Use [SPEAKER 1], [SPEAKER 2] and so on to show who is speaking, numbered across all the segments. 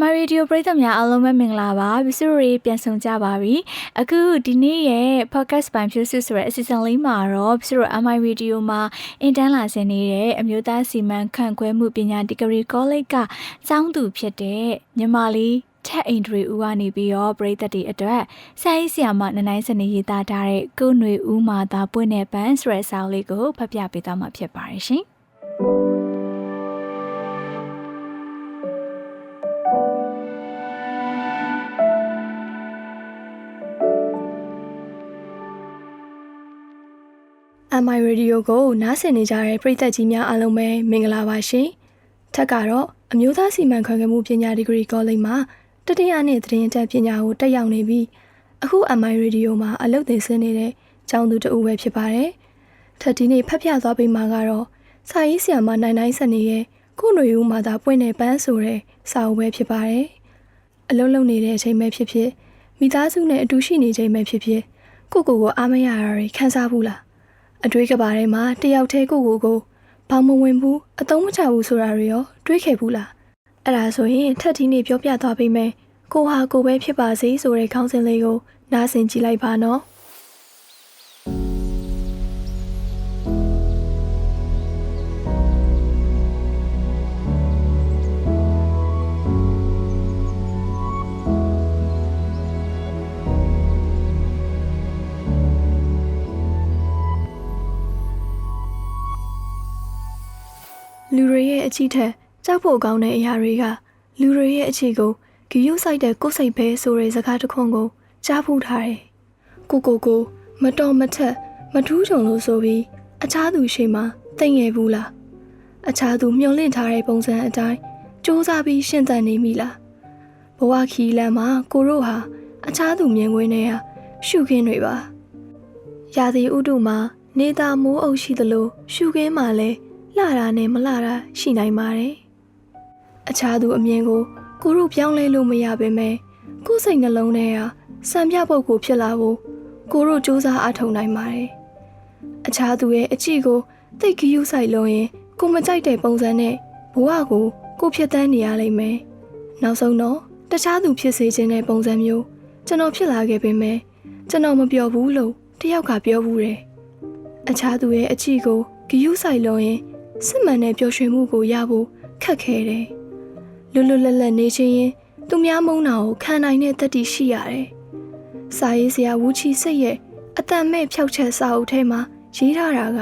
[SPEAKER 1] အမရေဒီယိုပရိသတ်များအားလုံးပဲမင်္ဂလာပါဘီဆူရီပြန်ဆောင်ကြပါပြီအခုဒီနေ့ရဲ့ podcast ပိုင်းဖြူစစ်ဆိုတဲ့အစီအစဉ်လေးမှာတော့ဘီဆူရီအမရေဒီယိုမှာအင်တန်းလာဆင်းနေတဲ့အမျိုးသားစီမံခန့်ခွဲမှုပညာဒီဂရီကောလိပ်ကကျောင်းသူဖြစ်တဲ့မြန်မာလေးထက်အိန်ဒရီဦးကနေပြီးတော့ပရိသတ်တွေအတွက်ဆိုင်းဆီယာမနနိုင်စနေရေးသားထားတဲ့ကုຫນွေဦးမာသာပွင့်တဲ့ပန်းဆိုတဲ့စာအုပ်လေးကိုဖတ်ပြပေးသွားမှာဖြစ်ပါတယ်ရှင်
[SPEAKER 2] MI Radio ကိုနားဆင်နေကြတဲ့ပရိသတ်ကြီးများအားလုံးပဲမင်္ဂလာပါရှင်။ထက်ကတော့အမျိုးသားစီမံခန့်ခွဲမှုပညာဒီဂရီကောလိပ်မှာတတိယနှစ်သတင်းတက်ပညာကိုတက်ရောက်နေပြီးအခု MI Radio မှာအလုပ်သင်ဆင်းနေတဲ့ကျောင်းသူတဦးပဲဖြစ်ပါတယ်။ထက်ဒီနေ့ဖတ်ပြသွားပေးမှာကတော့စာရေးဆရာမနိုင်နိုင်စနေရဲ့ကိုຫນွေဦးမှာသာပွင့်တဲ့ပန်းဆိုတဲ့စာအုပ်ပဲဖြစ်ပါတယ်။အလုံးလုံးနေတဲ့အချိန်ပဲဖြစ်ဖြစ်မိသားစုနဲ့အတူရှိနေချိန်ပဲဖြစ်ဖြစ်ကိုကိုကိုအားမရတာတွေခံစားဘူးလား။ အတွေးကဘာထဲမှာတယောက်တည်းကိုကိုကိုဘောင်မဝင်ဘူးအသုံးမချဘူးဆိုတာတွေရောတွေးခဲ့ဘူးလားအဲ့ဒါဆိုရင်ထက်တီနေပြောပြသွားပေးမယ်ကိုဟာကိုပဲဖြစ်ပါစေဆိုတဲ့ခေါင်းစဉ်လေးကိုနားဆင်ကြည့်လိုက်ပါနော် တွေရဲ့အချီထက်ကြောက်ဖို့ကောင်းတဲ့အရာတွေကလူတွေရဲ့အခြေကိုဂီယုဆိုင်တဲ့ကိုယ်စိတ်ပဲဆိုတဲ့စကားတစ်ခွန်းကိုကြားဖူးထားတယ်။ကိုကိုကိုမတော်မထက်မထူးချုံလို့ဆိုပြီးအခြားသူရှိမှတိတ်ငယ်ဘူးလား။အခြားသူမျောလင့်ထားတဲ့ပုံစံအတိုင်းစူးစမ်းပြီးရှင်းသန်နေမိလား။ဘဝခီလမ်းမှာကိုတို့ဟာအခြားသူမြင်ကွင်းတွေကရှုခင်းတွေပါ။ရာသီဥတုမှာနေသားမိုးအုပ်ရှိသလိုရှုခင်းမှာလည်း လှတာနဲ့မလှတာရှိနိုင်ပါတယ်။အခြားသူအမြင်ကိုကိုတို့ပြောင်းလဲလို့မရပါပဲ။ကိုယ်စိတ်နှလုံးထဲကစံပြပုတ်ကိုဖြစ်လာဖို့ကိုတို့စူးစမ်းအထောက်နိုင်ပါတယ်။အခြားသူရဲ့အကြည့်ကိုတိတ်ကြည့်ဆိုင်လို့ရင်ကိုမကြိုက်တဲ့ပုံစံနဲ့ဘဝကိုကိုဖြစ်တန်းနေရလိမ့်မယ်။နောက်ဆုံးတော့တခြားသူဖြစ်စေခြင်းတဲ့ပုံစံမျိုးကျွန်တော်ဖြစ်လာခဲ့ပေမဲ့ကျွန်တော်မပြောဘူးလို့တယောက်ကပြောဘူးတယ်။အခြားသူရဲ့အကြည့်ကိုဂယုဆိုင်လို့ရင် စစ်မှန်တဲ့ပျော်ရွှင်မှုကိုရဖို့ခက်ခဲတယ်။လွတ်လွတ်လပ်လပ်နေချင်းရင်သူများမုန်းတာကိုခံနိုင်တဲ့တတိရှိရတယ်။စာရေးဆရာဝူချီစိတ်ရဲ့အတန်မဲ့ဖြောက်ချက်စာအုပ်ထဲမှာရေးထားတာက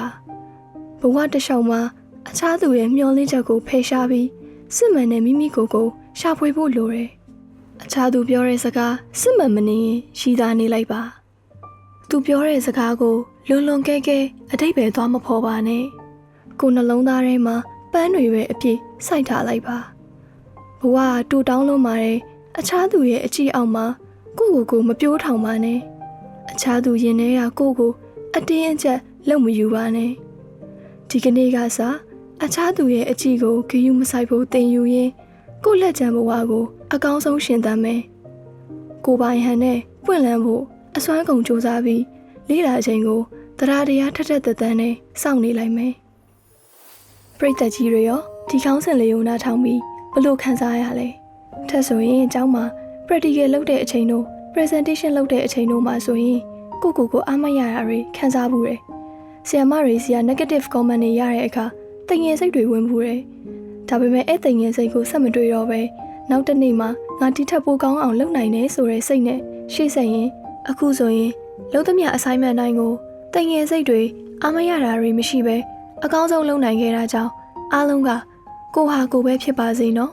[SPEAKER 2] ဘဝတစ်လျှောက်မှာအခြားသူရဲ့မျောလင်းချက်ကိုဖယ်ရှားပြီးစစ်မှန်တဲ့မိမိကိုယ်ကိုရှာဖွေဖို့လိုတယ်။အခြားသူပြောတဲ့စကားစစ်မှန်မနေရင်ရှိသားနေလိုက်ပါ။သူပြောတဲ့စကားကိုလွန်လွန်ကဲကဲအတိတ်ပဲသွားမဖော်ပါနဲ့။ ကိုယ်နှလုံးသားထဲမှာပန်းတွေပဲအပြည့်စိုက်ထားလိုက်ပါဘဝကတူတောင်းလုံးမာတဲ့အခြားသူရဲ့အကြည့်အောက်မှာကိုယ့်ကိုယ်ကိုမပြိုးထောင်ပါနဲ့အခြားသူရင်ထဲကကိုယ့်ကို အတင်းအကျပ်လုံမယူပါနဲ့ဒီကနေ့ကစားအခြားသူရဲ့အကြည့်ကိုဂယုမဆိုင်ဖို့တင်ယူရင်းကိုယ့်လက်ချံဘဝကို အကောင်းဆုံးရှင်သန်မယ်ကိုယ်ပိုင်ဟန်နဲ့ပွင့်လန်းဖို့အစွမ်းကုန်စူးစမ်းပြီးလေးလာခြင်းကိုတရားတရားထက်ထက်သက်သက်နဲ့စောင့်နေလိုက်မယ် ပရိသတ်ကြီးတွေရောဒီကောင်းစဉ်လေးကိုနားထောင်ပြီးဘလို့ခံစားရလဲထက်ဆိုရင်အเจ้าမှာ practical လုပ်တဲ့အချိန်တို့ presentation လုပ်တဲ့အချိန်တို့မှာဆိုရင်ကိုကိုကိုအားမရတာတွေခံစားဘူးတယ်ဆီယမတွေဆီက negative comment တွေရတဲ့အခါတငယ်စိတ်တွေဝင်ဘူးတယ်ဒါပေမဲ့အဲ့တငယ်စိတ်ကိုဆက်မတွေ့တော့ပဲနောက်တစ်နေ့မှငါတိထက်ပိုကောင်းအောင်လုပ်နိုင်တယ်ဆိုတဲ့စိတ်နဲ့ရှေ့ဆက်ရင်အခုဆိုရင်လုံးသမျှ assignment တိုင်းကိုတငယ်စိတ်တွေအားမရတာတွေမရှိပဲ အကောင်းဆုံးလုပ်နိုင်ခဲ့တာကြောင့်အားလုံးကကိုဟာကိုပဲဖြစ်ပါစေနော်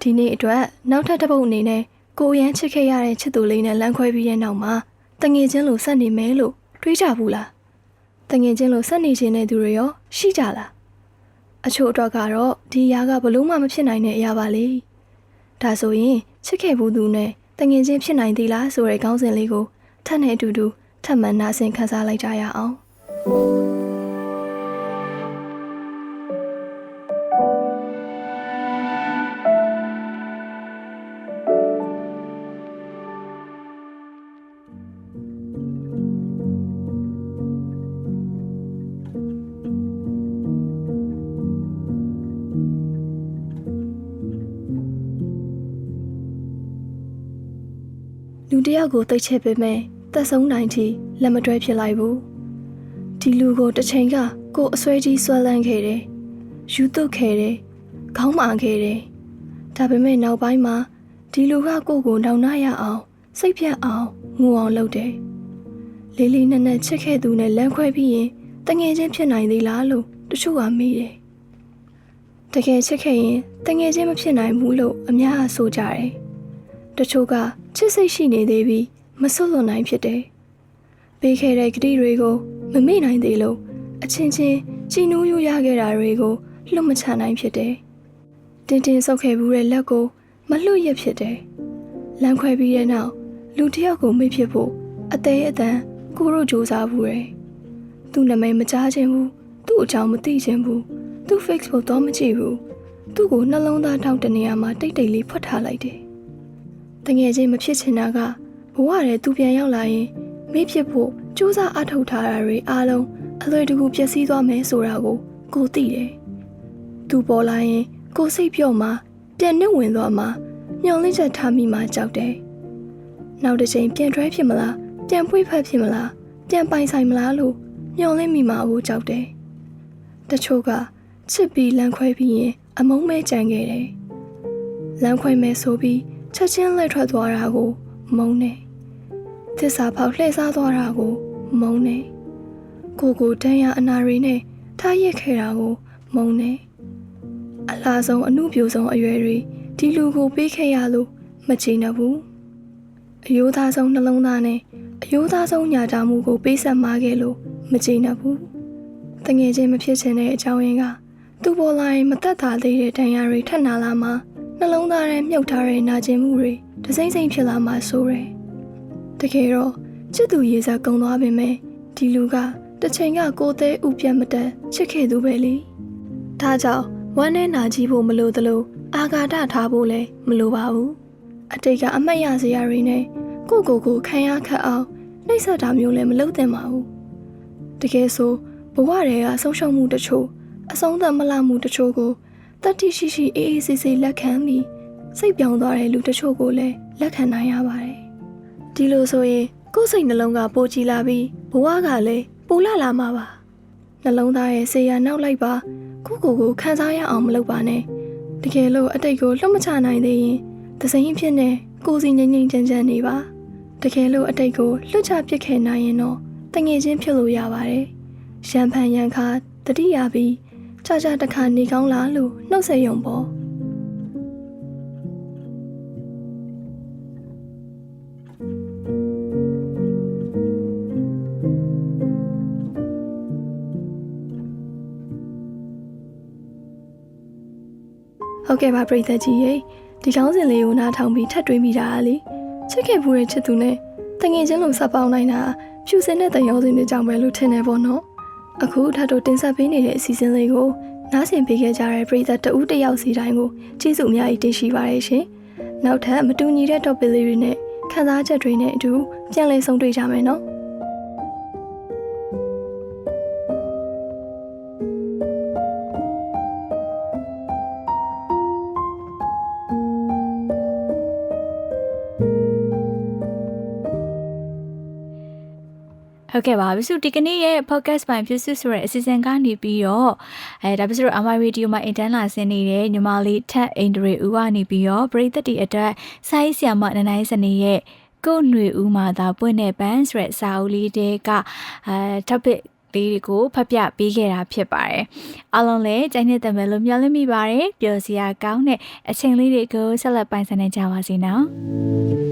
[SPEAKER 2] ဒီနေ့အတွက်နောက်ထပ်တစ်ပုတ်အနေနဲ့ကိုရမ်းချစ်ခဲ့ရတဲ့ချစ်သူလေးနဲ့လမ်းခွဲပြီးတဲ့နောက်မှာတငယ်ချင်းလိုဆက်နေမယ်လို့တွေးကြဘူးလားတငယ်ချင်းလိုဆက်နေခြင်းတဲ့သူတွေရောရှိကြလား အချို့အတွက်ကတော့ဒီຢာကဘလို့မှမဖြစ်နိုင်တဲ့အရာပါလေဒါဆိုရင်ချစ်ခဲ့ဘူးသူနဲ့တငင်ချင်းဖြစ်နိုင်သေးလားဆိုတဲ့ခေါင်းစဉ်လေးကိုထပ်နဲ့အတူတူထပ်မံနာဆင်ခန်းစားလိုက်ကြရအောင် တစ်ယောက်ကိုတိတ်ချက်ပေမဲ့သက်ဆုံးနိုင်ထိလက်မတွဲဖြစ်လိုက်ဘူးဒီလူကိုတစ်ချိန်ကကိုယ်အဆွဲကြီးဆွဲလန်းခဲ့တယ်ယူသွတ်ခဲ့တယ်ခေါင်းမာခဲ့တယ်ဒါပေမဲ့နောက်ပိုင်းမှာဒီလူကကိုယ့်ကိုနောင်နာရအောင်စိတ်ဖြတ်အောင်ငိုအောင်လုပ်တယ်လေးလေးနက်နက်ချစ်ခဲ့သူနဲ့လမ်းခွဲပြီးရင်တငယ်ချင်းဖြစ်နိုင်သေးလားလို့တချို့ကမေးတယ်တကယ်ချစ်ခဲ့ရင်တငယ်ချင်းမဖြစ်နိုင်ဘူးလို့အများကဆိုကြတယ် တချို့ကချစ်စိတ်ရှိနေသေးပြီးမဆွလွန်နိုင်ဖြစ်တယ်ပေးခဲ့တဲ့ဂတိတွေကိုမမေ့နိုင်သေးလို့အချင်းချင်းကြည်နူးရရခဲ့တာတွေကိုလွတ်မချနိုင်ဖြစ်တယ်တင်းတင်းဆုပ်ခဲ့ဘူးတဲ့လက်ကိုမလွတ်ရဖြစ်တယ်လမ်းခွဲပြီးတဲ့နောက်လူတစ်ယောက်ကိုမေ့ဖြစ်ဖို့အသေးအတန်ကိုတို့စူးစမ်းဘူးတယ်သူ့နာမည်မကြားခြင်းဘူးသူ့အကြောင်းမသိခြင်းဘူးသူ့ fix ကိုတော့မကြည့်ဘူးသူ့ကိုနှလုံးသားထောက်တဲ့နေရာမှာတိတ်တိတ်လေးဖွက်ထားလိုက်တယ် တငယ်ချင်းမဖြစ်ချင်တာကဘဝထဲသူပြန်ရောက်လာရင်မေ့ဖြစ်ဖို့စူးစမ်းအထောက်ထားတာတွေအားလုံးအလွယ်တကူပျက်စီးသွားမယ်ဆိုတာကိုကိုသိတယ်သူပေါ်လာရင်ကိုစိတ်ပြော့မှပြန်နှိမ့်ဝင်သွားမှညှော်လင့်ချက်ထားမိမှကြောက်တယ်နောက်တစ်ချိန်ပြန်တွဲဖြစ်မလားပြန်ပွေ့ဖက်ဖြစ်မလားပြန်ပိုင်ဆိုင်မလားလို့မျောလင့်မိမှာကိုကြောက်တယ်။တချို့ကချစ်ပြီးလမ်းခွဲပြီးရင်အမုန်းမဲကြံခဲ့တယ်။လမ်းခွဲမဲဆိုပြီး ချက်ချင်းလက်ထွက်သွားတာကို မုန်းတယ်။သစ္စာပေါက်လှည့်စားသွားတာကို မုန်းတယ်။ကိုကိုတန်းရအနာရီနဲ့ထားရက်ခဲ့တာကို မုန်းတယ်။အလားဆုံးအမှုပြိုဆုံးအရွယ်တွေဒီလူကိုပေးခဲ့ရလို့မချင်တော့ဘူး။အယိုးသားဆုံးနှလုံးသားနဲ့အယိုးသားဆုံးညာတာမှုကိုပေးဆက်မှာခဲ့လို့မကြည်နပ်ဘူး။တငယ်ချင်းမဖြစ်ချင်တဲ့အကြောင်းရင်းကသူ့ပေါ်လာရင်မသက်သာသေးတဲ့ဒဏ်ရာတွေထပ်နာလာမှ နှလုံးသားထဲမြုပ်ထားတဲ့နာကျင်မှုတွေတစိမ့်စိမ့်ဖြစ်လာမှဆိုရယ်။တကယ်တော့ချစ်သူရေစားကုံသွားပေမဲ့ဒီလူကတစ်ချိန်ကကိုယ်သေးဥပြတ်မတက်ချစ်ခဲ့သူပဲလေ။ဒါကြောင့်ဝမ်းနဲ့နာကြီးဖို့မလိုသလိုအာဃာတထားဖို့လည်းမလိုပါဘူး။အတိတ်ကအမှတ်ရစရာတွေနဲ့ကိုကိုကိုခံရခတ်အောင်နှိပ်စက်တာမျိုးလည်းမလုပ်သင့်ပါဘူးတကယ်ဆိုဘဝတွေကဆုံးရှုံးမှုတချို့အဆုံးသတ်မလမှုတချို့ကို တတိရှိရှိအေးအေးဆေးဆေးလက်ခံပြီးစိတ်ပြောင်းသွားတဲ့လူတချို့ကိုလည်းလက်ခံနိုင်ရပါတယ်ဒီလိုဆိုရင်ကိုယ်စိတ်နှလုံးကပိုကြည်လာပြီးဘဝကလည်းပိုလာလာမှာပါနှလုံးသားရဲ့ဆေးရနောက်လိုက်ပါကိုကိုကိုခံစားရအောင်မလုပ်ပါနဲ့တကယ်လို့အတိတ်ကိုလွတ်မချနိုင်သေးရင်သစိမ်းဖြစ်နေကိုစီငိမ့်ငိမ့်ချမ်းချမ်းနေပါတကယ်လို့အတိတ်ကိုလွတ်ချပစ်ခဲ့နိုင်ရင်တော့တငယ်ချင်းဖြစ်လို့ရပါတယ်။ရံဖန်ရံခါတတိယပြီး ကြာကြာတခါနေကောင်းလားလို့နှုတ်ဆက်ယုံပေါ့ဟုတ်ကဲ့ပါပြည်သက်ကြီးရေဒီကောင်းစဉ်လေးကိုနားထောင်ပြီးထပ်တွေးမိတာလေချစ်ခဲ့ဘူးတဲ့ချစ်သူနဲ့တငယ်ချင်းလို့ဆက်ပေါင်းနိုင်တာဖြူစင်တဲ့တန်ရုံးစင်တွေကြောင့်ပဲလို့ထင်နေပေါ့နော် အခုထပ်တော့တင်ဆက်ပေးနေတဲ့အစီအစဉ်လေးကိုနားဆင်ပေးခဲ့ကြတဲ့ပရိသတ်တဦးတစ်ယောက်စီတိုင်းကိုကျေးဇူးအများကြီးတင်ရှိပါတယ်ရှင်နောက်ထပ်မတူညီတဲ့ topic လေးတွေနဲ့ခန်းစားချက်တွေနဲ့အတူပြန်လည်ဆုံတွေ့ကြမယ်နော်။
[SPEAKER 1] ဟုတ်ကဲ့ပါဘီစုဒီကနေ့ရဲ့ podcast ပိုင်းပြုစုဆိုတဲ့အစီအစဉ်ကနေပြီးတော့အဲဒါဘီစုတို့ MI Radio မှာအင်တန်းလာဆင်းနေတဲ့ညီမလေးထက်အင်ဒရီဦးကနေပြီးတော့ပရိသတ်တီအတွက်ဆိုင်းဆီယာမနနိုင်စနေရဲ့ကို့ຫນွေဦးမှာသာပွင့်တဲ့ဘန်းဆိုတဲ့စာအုပ်လေးတဲကအဲ topic လေးတွေကိုဖတ်ပြပေးခဲ့တာဖြစ်ပါတယ်။အားလုံးလည်းကြိုက်နေတဲ့မယ်လို့မျှော်လင့်မိပါတယ်။ပျော်စရာကောင်းတဲ့အချိန်လေးတွေကိုဆက်လက်ပိုင်ဆိုင်နိုင်ကြပါစေနော်။